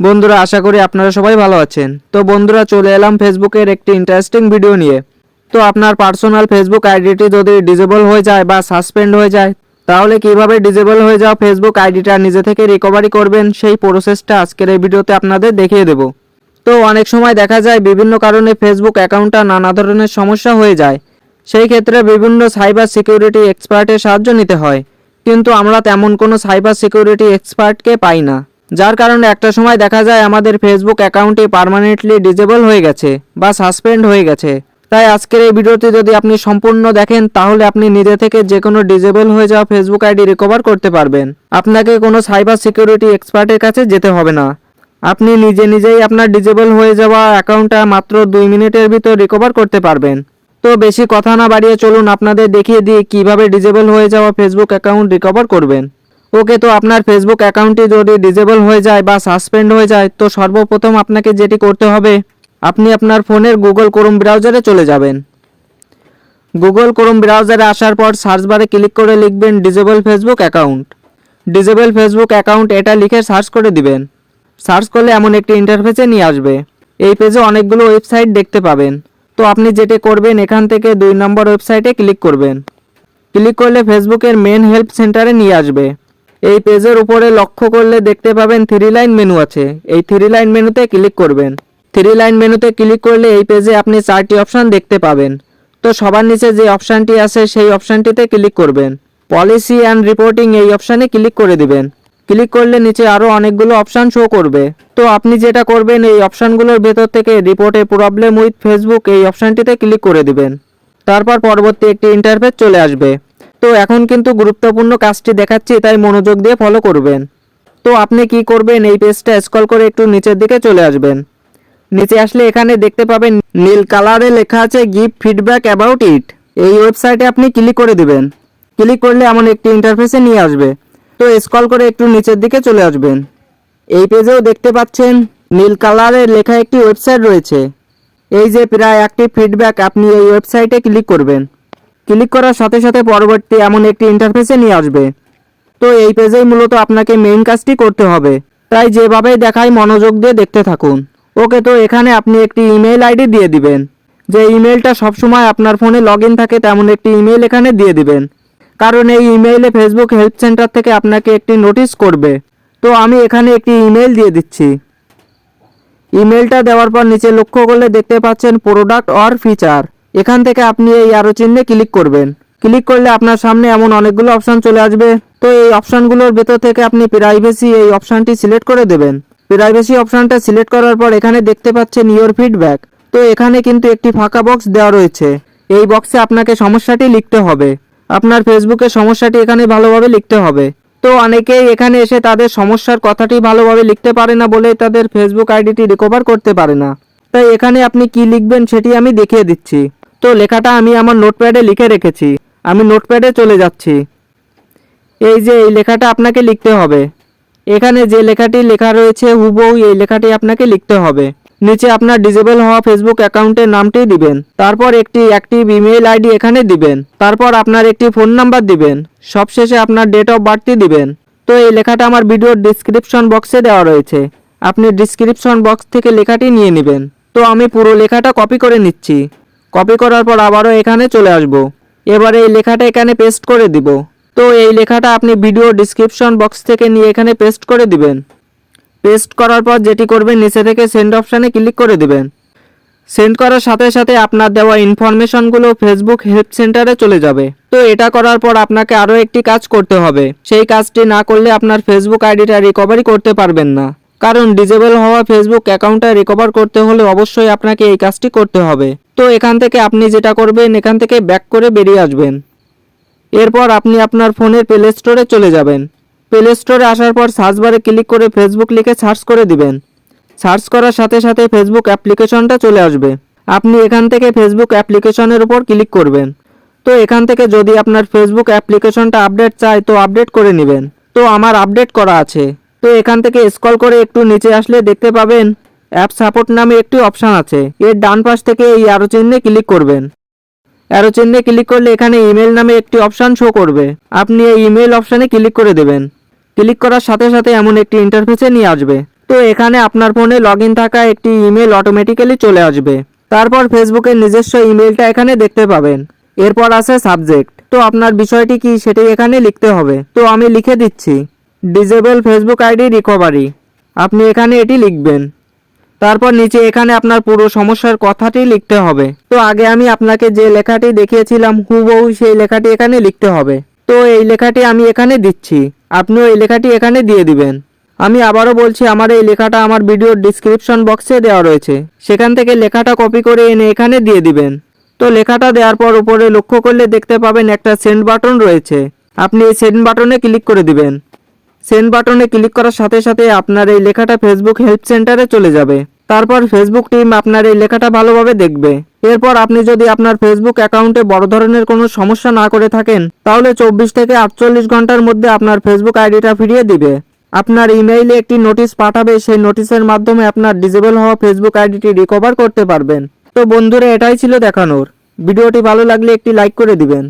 বন্ধুরা, আশা করি আপনারা সবাই ভালো আছেন। তো বন্ধুরা, চলে এলাম ফেসবুকের একটি ইন্টারেস্টিং ভিডিও নিয়ে। তো আপনার পার্সোনাল ফেসবুক আইডিটি যদি ডিজেবল হয়ে যায় বা সাসপেন্ড হয়ে যায়, তাহলে কীভাবে ডিজেবল হয়ে যাওয়া ফেসবুক আইডিটা নিজে থেকে রিকভারি করবেন, সেই প্রসেসটা আজকের এই ভিডিওতে আপনাদের দেখিয়ে দেব। তো অনেক সময় দেখা যায় বিভিন্ন কারণে ফেসবুক অ্যাকাউন্টটা নানা ধরনের সমস্যা হয়ে যায়। সেই ক্ষেত্রে বিভিন্ন সাইবার সিকিউরিটি এক্সপার্টের সাহায্য নিতে হয়। কিন্তু আমরা তেমন কোনো সাইবার সিকিউরিটি এক্সপার্টকে পাই না। যার কারণে একটা সময় দেখা যায় আমাদের ফেসবুক অ্যাকাউন্টটি পার্মানেন্টলি ডিজেবল হয়ে গেছে বা সাসপেন্ড হয়ে গেছে। তাই আজকের এই ভিডিওটি যদি আপনি সম্পূর্ণ দেখেন, তাহলে আপনি নিজে থেকে যে কোনো ডিজেবল হয়ে যাওয়া ফেসবুক আইডি রিকভার করতে পারবেন। আপনাকে কোনো সাইবার সিকিউরিটি এক্সপার্টের কাছে যেতে হবে না। আপনি নিজে নিজেই আপনার ডিজেবল হয়ে যাওয়া অ্যাকাউন্টটা মাত্র দুই মিনিটের ভিতর রিকভার করতে পারবেন। তো বেশি কথা না বাড়িয়ে চলুন, আপনাদের দেখিয়ে দিই কীভাবে ডিজেবল হয়ে যাওয়া ফেসবুক অ্যাকাউন্ট রিকভার করবেন। ওকে তো আপনার ফেসবুক অ্যাকাউন্টটি যদি ডিজেবল হয়ে যায় বা সাসপেন্ড হয়ে যায়, তো সর্বপ্রথম আপনাকে যেটি করতে হবে, আপনি আপনার ফোনের গুগল ক্রোম ব্রাউজারে চলে যাবেন। গুগল ক্রোম ব্রাউজারে আসার পর সার্চ বারে ক্লিক করে লিখবেন disable Facebook account disable Facebook account এটা লিখে সার্চ করে দিবেন। সার্চ করলে এমন একটি ইন্টারফেসে নিয়ে আসবে। এই পেজে অনেকগুলো ওয়েবসাইট দেখতে পাবেন। তো আপনি যেটা করবেন, এখান থেকে দুই নম্বর ওয়েবসাইটে ক্লিক করবেন। ক্লিক করলে ফেসবুকের মেন হেল্প সেন্টারে নিয়ে আসবে। এই পেজের উপরে লক্ষ্য করলে দেখতে পাবেন থ্রি লাইন মেনু আছে। এই থ্রি লাইন মেনুতে ক্লিক করবেন। থ্রি লাইন মেনুতে ক্লিক করলে এই পেজে আপনি চারটি অপশান দেখতে পাবেন। তো সবার নিচে যে অপশানটি আছে, সেই অপশানটিতে ক্লিক করবেন। পলিসি অ্যান্ড রিপোর্টিং এই অপশানে ক্লিক করে দিবেন। ক্লিক করলে নিচে আরও অনেকগুলো অপশান শো করবে। তো আপনি যেটা করবেন, এই অপশানগুলোর ভেতর থেকে রিপোর্টে প্রবলেম উইথ ফেসবুক এই অপশানটিতে ক্লিক করে দিবেন। তারপর পরবর্তী একটি ইন্টারফেস চলে আসবে। তো এখন কিন্তু গুরুত্বপূর্ণ কাজটি দেখাচ্ছি, তাই মনোযোগ দিয়ে ফলো করবেন। তো আপনি কি করবেন, এই পেজটা স্ক্রল করে একটু নিচের দিকে চলে আসবেন। নিচে আসলে এখানে দেখতে পাবেন নীল কালারে লেখা আছে গিভ ফিডব্যাক অ্যাবাউট ইট এই ওয়েবসাইটে আপনি ক্লিক করে দিবেন। ক্লিক করলে এমন একটি ইন্টারফেসে নিয়ে আসবে। তো স্ক্রল করে একটু নিচের দিকে চলে আসবেন। এই পেজেও দেখতে পাচ্ছেন নীল কালারে লেখা একটি ওয়েবসাইট রয়েছে। এই যে প্রায় একটি ফিডব্যাক আপনি এই ওয়েবসাইটে ক্লিক করবেন। ক্লিক করার সাথে সাথে পরবর্তী এমন একটি ইন্টারফেসে নিয়ে আসবে। তো এই পেজেই মূলত আপনাকে মেইন কাজটি করতে হবে। তাই যেভাবে দেখায় মনোযোগ দিয়ে দেখতে থাকুন। ওকে, তো এখানে আপনি একটি ইমেল আইডি দিয়ে দিবেন। যে ইমেলটা সবসময় আপনার ফোনে লগ থাকে, তেমন একটি ইমেল এখানে দিয়ে দিবেন। কারণ এই ইমেইলে ফেসবুক হেল্প সেন্টার থেকে আপনাকে একটি নোটিশ করবে। তো আমি এখানে একটি ইমেল দিয়ে দিচ্ছি। ইমেলটা দেওয়ার পর নিচে লক্ষ্য করলে দেখতে পাচ্ছেন প্রোডাক্ট অর ফিচার এখান থেকে আপনি এই আরও চিহ্নে ক্লিক করবেন। ক্লিক করলে আপনার সামনে এমন অনেকগুলো অপশন চলে আসবে। তো এই অপশনগুলোর ভেতর থেকে আপনি প্রাইভেসি এই অপশনটি সিলেক্ট করে দেবেন। প্রাইভেসি অপশনটা সিলেক্ট করার পর এখানে দেখতে পাচ্ছেন ইওর ফিডব্যাক তো এখানে কিন্তু একটি ফাঁকা বক্স দেওয়া রয়েছে। এই বক্সে আপনাকে সমস্যাটি লিখতে হবে। আপনার ফেসবুকের সমস্যাটি এখানে ভালোভাবে লিখতে হবে। তো অনেকেই এখানে এসে তাদের সমস্যার কথাটি ভালোভাবে লিখতে পারে না বলে তাদের ফেসবুক আইডিটি রিকভার করতে পারে না। তাই এখানে আপনি কি লিখবেন সেটি আমি দেখিয়ে দিচ্ছি। তো লেখাটা আমি আমার নোটপ্যাডে লিখে রেখেছি। আমি নোটপ্যাডে চলে যাচ্ছি। এই যে এই লেখাটা আপনাকে লিখতে হবে। এখানে যে লেখাটি লেখা রয়েছে হুবহু এই লেখাটি আপনাকে লিখতে হবে। নিচে আপনার ডিজেবল হওয়া ফেসবুক অ্যাকাউন্টের নামটি দিবেন। তারপর একটি অ্যাক্টিভ ইমেল আইডি এখানে দিবেন। তারপর আপনার একটি ফোন নাম্বার দিবেন। সবশেষে আপনার ডেট অফ বার্থটি দিবেন। তো এই লেখাটা আমার ভিডিওর ডিসক্রিপশন বক্সে দেওয়া রয়েছে। আপনি ডিসক্রিপশন বক্স থেকে লেখাটি নিয়ে নেবেন। তো আমি পুরো লেখাটা কপি করে নিচ্ছি। কপি করার পর আবারও এখানে চলে আসব। এবারে এই লেখাটা এখানে পেস্ট করে দিব। তো এই লেখাটা আপনি ভিডিও ডিসক্রিপশন বক্স থেকে নিয়ে এখানে পেস্ট করে দিবেন। পেস্ট করার পর যেটি করবেন, নিচে থেকে সেন্ড অপশানে ক্লিক করে দিবেন। সেন্ড করার সাথে সাথে আপনার দেওয়া ইনফরমেশনগুলো ফেসবুক হেল্প সেন্টারে চলে যাবে। তো এটা করার পর আপনাকে আরও একটি কাজ করতে হবে। সেই কাজটি না করলে আপনার ফেসবুক আইডিটা রিকভারি করতে পারবেন না। কারণ ডিজেবল হওয়া ফেসবুক অ্যাকাউন্টটা রিকভার করতে হলে অবশ্যই আপনাকে এই কাজটি করতে হবে। তো এখান থেকে আপনি যেটা করবেন, এখান থেকে ব্যাক করে বেরিয়ে আসবেন। এরপর আপনি আপনার ফোনের প্লে স্টোরে চলে যাবেন। প্লে স্টোরে আসার পর সার্চ বারে ক্লিক করে ফেসবুক লিখে সার্চ করে দিবেন। সার্চ করার সাথে সাথে ফেসবুক অ্যাপ্লিকেশনটা চলে আসবে। আপনি এখান থেকে ফেসবুক অ্যাপ্লিকেশনের উপর ক্লিক করবেন। তো এখান থেকে যদি আপনার ফেসবুক অ্যাপ্লিকেশনটা আপডেট চায়, তো আপডেট করে নেবেন। তো আমার আপডেট করা আছে। তো এখান থেকে স্ক্রল করে একটু নিচে আসলে দেখতে পাবেন অ্যাপ সাপোর্ট নামে একটি অপশান আছে। এর ডান পাশ থেকে এই আরও চিহ্নে ক্লিক করবেন। অ্যারো চিহ্নে ক্লিক করলে এখানে ইমেল নামে একটি অপশান শো করবে। আপনি এই ইমেল অপশানে ক্লিক করে দেবেন। ক্লিক করার সাথে সাথে এমন একটি ইন্টারফেসে নিয়ে আসবে। তো এখানে আপনার ফোনে লগ থাকা একটি ইমেল অটোমেটিক্যালি চলে আসবে। তারপর ফেসবুকের নিজস্ব ইমেলটা এখানে দেখতে পাবেন। এরপর আছে সাবজেক্ট তো আপনার বিষয়টি কি সেটি এখানে লিখতে হবে। তো আমি লিখে দিচ্ছি। ডিজেবল ফেসবুক আইডি রিকভারি আপনি এখানে এটি লিখবেন। তারপর নিচে এখানে আপনার পুরো সমস্যার কথাটি লিখতে হবে। তো আগে আমি আপনাকে যে লেখাটি দেখিয়েছিলাম, হুবহু সেই লেখাটি এখানে লিখতে হবে। তো এই লেখাটি আমি এখানে দিচ্ছি। আপনিও এই লেখাটি এখানে দিয়ে দিবেন। আমি আবারও বলছি, আমার এই লেখাটা আমার ভিডিওর ডিসক্রিপশন বক্সে দেওয়া রয়েছে। সেখান থেকে লেখাটা কপি করে এনে এখানে দিয়ে দিবেন। তো লেখাটা দেওয়ার পর উপরে লক্ষ্য করলে দেখতে পাবেন একটা সেন্ড বাটন রয়েছে। আপনি এই সেন্ড বাটনে ক্লিক করে দিবেন। সেন্ড বাটনে ক্লিক করার সাথে সাথে আপনার এই লেখাটা ফেসবুক হেল্প সেন্টারে চলে যাবে। তারপর ফেসবুক টিম আপনার এই লেখাটা ভালোভাবে দেখবে। এরপর আপনি যদি আপনার ফেসবুক অ্যাকাউন্টে বড় ধরনের কোনো সমস্যা না করে থাকেন, তাহলে চব্বিশ থেকে আটচল্লিশ ঘণ্টার মধ্যে আপনার ফেসবুক আইডিটা ফিরিয়ে দিবে। আপনার ইমেইলে একটি নোটিশ পাঠাবে, সেই নোটিশের মাধ্যমে আপনার ডিজেবল হওয়া ফেসবুক আইডিটি রিকভার করতে পারবেন। তো বন্ধুরা, এটাই ছিল দেখানোর। ভিডিওটি ভালো লাগলে একটি লাইক করে দিবেন।